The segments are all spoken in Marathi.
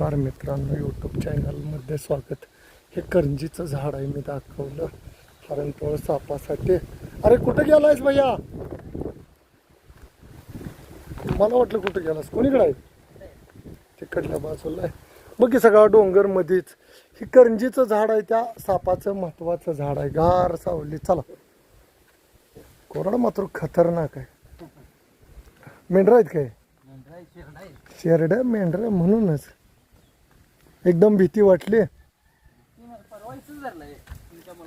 नमस्कार मित्रांनो यूट्यूब चॅनलमध्ये स्वागत. हे करंजीचं झाड आहे मी दाखवलं. हरणटोळ सापासाठी. अरे कुठं गेलायस भैया? मला वाटलं कुठं गेलास. कोणीकडे आहे? तिकडल्या बाजूला आहे. बघ की सगळा डोंगर मध्येच हे करंजीचं झाड आहे त्या सापाचं महत्वाचं झाड आहे. गार सावली. चला. कोरडा मात्र खतरनाक आहे. मेंढरा आहेत काय? शेरड मेंढर म्हणूनच. एकदम भीती वाटली.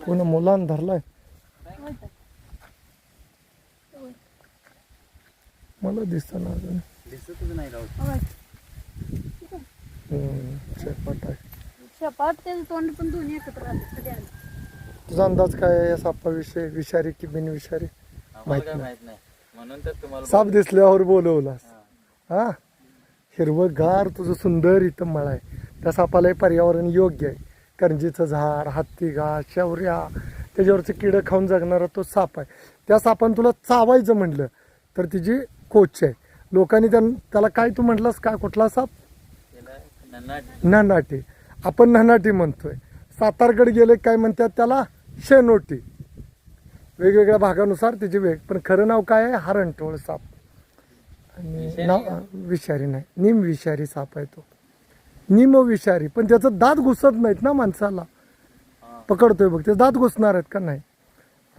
कोण मुलान धरलाय? मला दिसत ना अजून. हम्म, शेपट आहे. शपाट त्याचं तोंड पण दोन्ही एकत्र राहतात कधी आलं. तुझा अंदाज काय आहे या सापाविषयी विषारी की बिनविषारी? माहीत नाही. माहीत नाही. म्हणून तर तुम्हाला साप दिसल्यावर बोलवलास. हा? हिरवगार तुझं सुंदर इथं मळ आहे. त्या सापालाही पर्यावरण योग्य आहे. करंजीचं झाड हत्ती घास शौर्या त्याच्यावरचं किडं खाऊन जगणारा तो साप आहे. त्या सापानं तुला चावायचं म्हटलं तर तिची कोच आहे लोकांनी त्यां त्याला काय तू म्हटलास काय कुठला साप? ननाटी आपण ननाटी म्हणतोय. सातारकडे गेले काय म्हणतात त्याला? शेनोटी. वेगवेगळ्या भागानुसार त्याचे वेग पण खरं नाव काय आहे? हरणटोळ साप. आणि नाव विषारी नाही. निम विषारी साप आहे तो. निम विषारी. पण त्याचं दात घुसत नाहीत ना माणसाला. पकडतोय बघ ते दात घुसणार आहेत का नाही?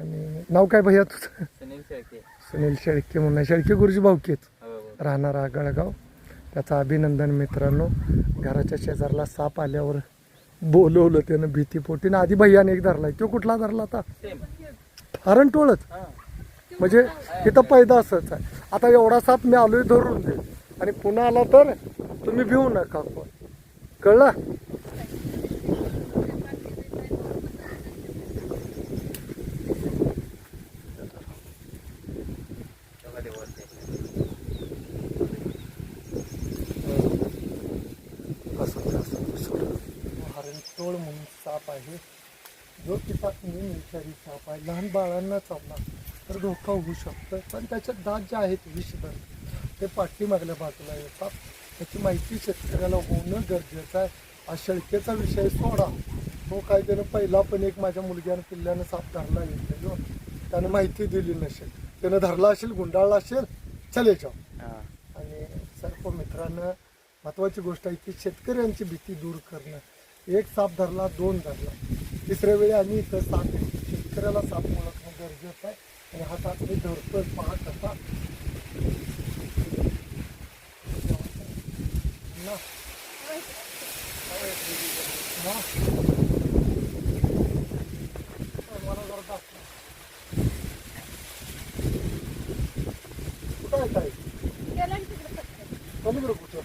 आणि नाव काय भैया तुझं सुनील शेळके. सुनील शेळके म्हणून आहे. शेळके गुरुजी भाऊकेच हो, हो. राहणारा गळगाव. त्याचं अभिनंदन मित्रांनो. घराच्या शेजारला साप आल्यावर बोलवलं त्यानं भीतीपोटी. ना आधी भैयाने एक धरलाय. तो कुठला धरला आता? सेम. हरण टोळच. हा. म्हणजे इथं पैदा असंच आहे. आता एवढा साप मी आलोय धरून दे. आणि पुन्हा आला तर तुम्ही भिवू नका कोण. कळलं? तेव्हा असं म्हणून साप आहे. जो पितात मी विषारी साप आहे. लहान बाळांना चावला तर धोका होऊ शकतो. पण त्याच्यात दात जे आहेत विषभर ते पाठीमागल्या बाजूला येतात. त्याची माहिती शेतकऱ्याला होणं गरजेचं आहे. हा शेळकेचा विषय सोडा. तो काय त्यानं पहिला पण एक माझ्या मुलग्यानं पिल्ल्यानं साप धरला येतो जो त्यानं माहिती दिली नसेल. त्यानं धरला असेल गुंडाळला असेल चले जाऊ हा. आणि सर्व मित्रांनो महत्वाची गोष्ट आहे की शेतकऱ्यांची भीती दूर करणं. एक साप धरला दोन धरला. तिसऱ्या वेळी आम्ही इथं साप शेतकऱ्याला साप ओळखणं गरजेचं आहे. आणि हा साप मी धरतोय पहा कसा ना. ना. मला जरा दाखव. कुठं आहे ताई? गेला आणि तिकडे पटकन. पलीकडे कुठं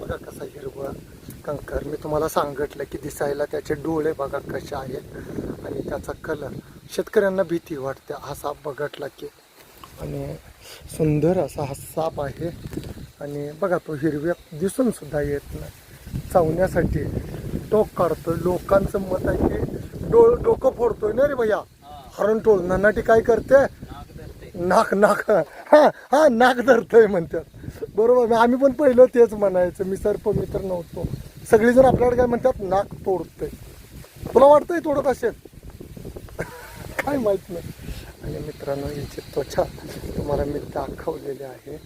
बघा कसा हिरवा कंकर मी तुम्हाला सांगितलं की दिसायला त्याचे डोळे बघा कसे आहेत आणि त्याचा कलर शेतकऱ्यांना भीती वाटते हा साप बघटला की. आणि सुंदर असा हा साप आहे. आणि बघा तो हिरव्या दिसून सुद्धा येत नाही. चावण्यासाठी टोक काढतोय. लोकांचं मत आहे की डोळ डोकं फोडतोय ना रे भैया? हरण टोळ. नन्नाटी काय करते? नाक. नाक हा हा नाक धरतोय म्हणतात. बरोबर. आम्ही पण पहिलं तेच म्हणायचं. मी सर्प मित्र नव्हतो. सगळेजण आपल्याकडे काय म्हणतात नाक तोडतंय. तुला वाटतंय तोडत असेल? काय माहीत नाही. आणि मित्रांनो याची त्वचा तुम्हाला मी दाखवलेली आहे.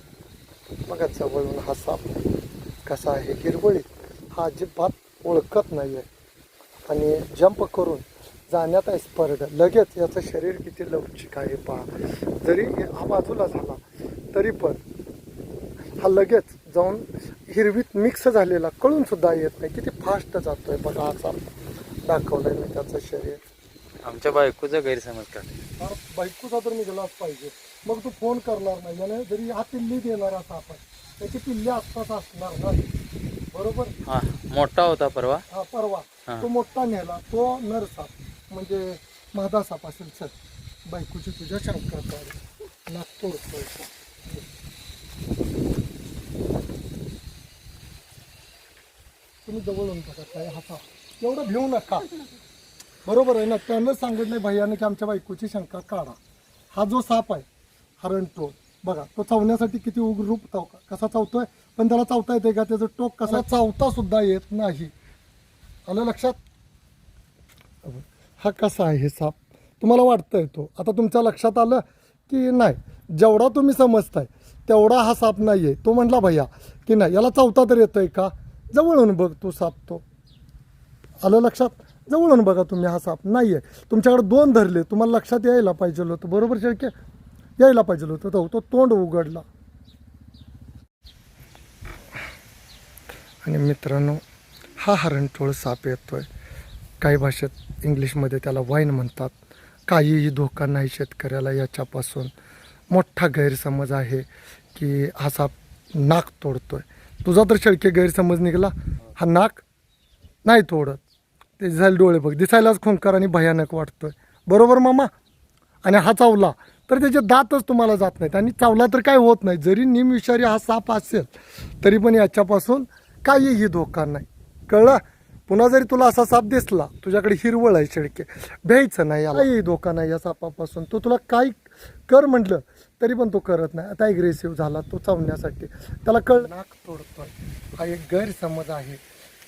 बघा जवळून हा साप कसा आहे. हिरवळीत हा अजिबात ओळखत नाही आहे आणि जंप करून जाण्यात आहे स्पर्ध. लगेच याचं शरीर किती लवचिक आहे पहा. जरी हा बाजूला झाला तरी पण हा लगेच जाऊन हिरवीत मिक्स झालेला कळून सुद्धा येत नाही. किती फास्ट जातोय बघा असा दाखवलंय मी त्याचं शरीर. आमच्या बायकोचा गैरसमज तर बायकोचा तर निघालाच पाहिजे. मग तू फोन करणार नाही. याने जरी हा पिल्ली देणार असा आपण त्याची पिल्ली आसपास असणार ना. बरोबर? हा मोठा होता परवा. हा परवा. तो मोठा नेला तो नर साप म्हणजे मादा साप असेल चल बायकोची तुझ्या शंका काढ नाग तोडतोय तुम्ही जवळून बघा काय हा साप एवढं भिवू नका. बरोबर आहे ना? त्यानं सांगितलं भैयानं की आमच्या बायकोची शंका काढा. हा जो साप आहे हरण टोळ बघा तो चावण्यासाठी किती उग्रूप चावका कसा चावतोय? पण त्याला चावता येते का? त्याचं टोक कसा चावता सुद्धा येत नाही. आलं लक्षात? हा कसा आहे हे साप? तुम्हाला वाटतंय तो? आता तुमच्या लक्षात आलं की नाही? जेवढा तुम्ही समजताय तेवढा हा साप नाही आहे तो म्हटला भैया की नाही? याला चावता तर येतोय का? जवळून बघ तो साप तो. आलं लक्षात? जवळून बघा तुम्ही हा साप. नाही आहे तुमच्याकडे दोन धरले. तुम्हाला लक्षात यायला पाहिजे होतं. बरोबर शक्य यायला पाहिजे होतं. तो तो तोंड उघडला. आणि मित्रांनो हा हरणटोळ साप येतो आहे काही भाषेत इंग्लिशमध्ये त्याला वाईन म्हणतात. काहीही धोका नाही शेतकऱ्याला याच्यापासून. मोठा गैरसमज आहे की हा साप नाक तोडतो आहे तुझा तर शेळके गैरसमज निघाला. हा नाक नाही तोडत. ते झाले डोळे बघ. दिसायलाच खुंकार आणि भयानक वाटतोय. बरोबर मामा? आणि हा चावला. तर त्याचे दातच तुम्हाला जात नाहीत. आणि चावला तर काय होत नाही. जरी निमविषारी हा साप असेल तरी पण याच्यापासून काहीही धोका नाही. कळलं? पुन्हा जरी तुला असा साप दिसला तुझ्याकडे हिरवळ आहे शेळके भ्यायचं नाही याला. काहीही धोका नाही या सापापासून. तो तुला काय कर म्हटलं तरी पण तो करत नाही. आता ॲग्रेसिव्ह झाला तो चावण्यासाठी. त्याला कळ नाक तोडतोय. हा एक गैरसमज आहे.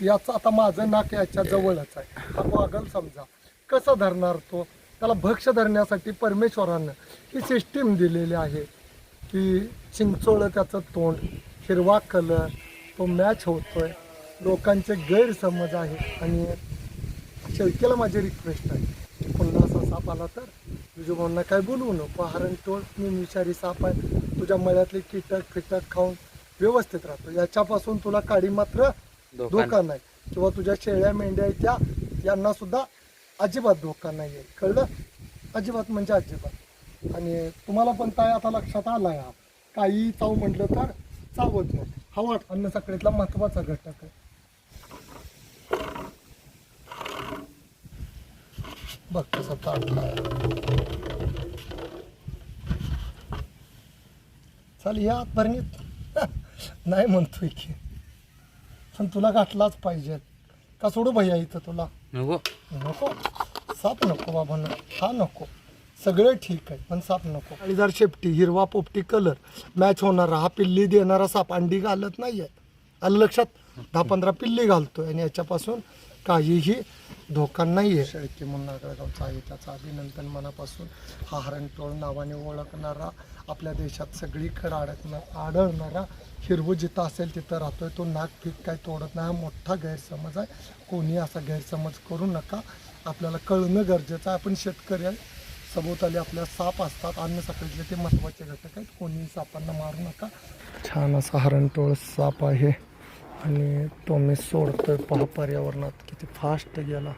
याचं आता माझं नाक याच्या जवळच आहे. हा वागल समजा. कसं धरणार तो? त्याला भक्ष धरण्यासाठी परमेश्वरानं ही सिस्टीम दिलेली आहे की चिंचोळं त्याचं तोंड हिरवा कलर तो मॅच होतोय. लोकांचे गैरसमज आहे. आणि शेळकेला माझी रिक्वेस्ट आहे. की पुन्हा असा साप आला तर? तुझ्या काय बोलवू नको? हरण तोड मी विषारी साप आहे. तुझ्या मळ्यातले कीटक फिटक खाऊन व्यवस्थित राहतो. याच्यापासून तुला काडी मात्र धोका नाही. किंवा तुझ्या शेळ्या मेंढ्या आहेत त्या यांना सुद्धा अजिबात धोका नाही आहे कळलं? अजिबात म्हणजे अजिबात. आणि तुम्हाला पण काय आता लक्षात आला हा. काही चाव म्हटलं तर चावत नाही. हा वाट. अन्न साखळीतला महत्त्वाचा घटक आहे. बघ कसं चाललं चल या भरणीत नाही म्हणतोय की. पण तुला गाठलाच पाहिजे. का सोडू भैया इथं तुला? नको. नको? साप नको बाबा हा नको. सगळं ठीक आहे पण साप नको. आणि जर शेपटी हिरवा पोपटी कलर मॅच होणारा हा पिल्ली देणारा साप अंडी घालत नाही आहे आलं लक्षात दहा पंधरा पिल्ली घालतोय आणि याच्यापासून काहीही धोका नाही आहे शेळके म्हणून नागरगावचा आहे त्याचं अभिनंदन मनापासून हा हरणटोळ नावाने ओळखणारा आपल्या देशात सगळीकडे अडकणार आढळणारा हिरवं जिथं असेल तिथं राहतोय. तो नाक पीक काय तोडत नाही. हा मोठा गैरसमज आहे. कोणी असा गैरसमज करू नका. आपल्याला कळणं गरजेचं आहे. आपण शेतकरी आहे. सभोवताली आपल्या साप असतात. अन्न साखळीतले ते महत्त्वाचे घटक आहेत. कोणीही सापांना मारू नका. छान असा हरणटोळ साप आहे. आणि तो मी सोडतो पहा पर्यावरणात किती फास्ट गेला.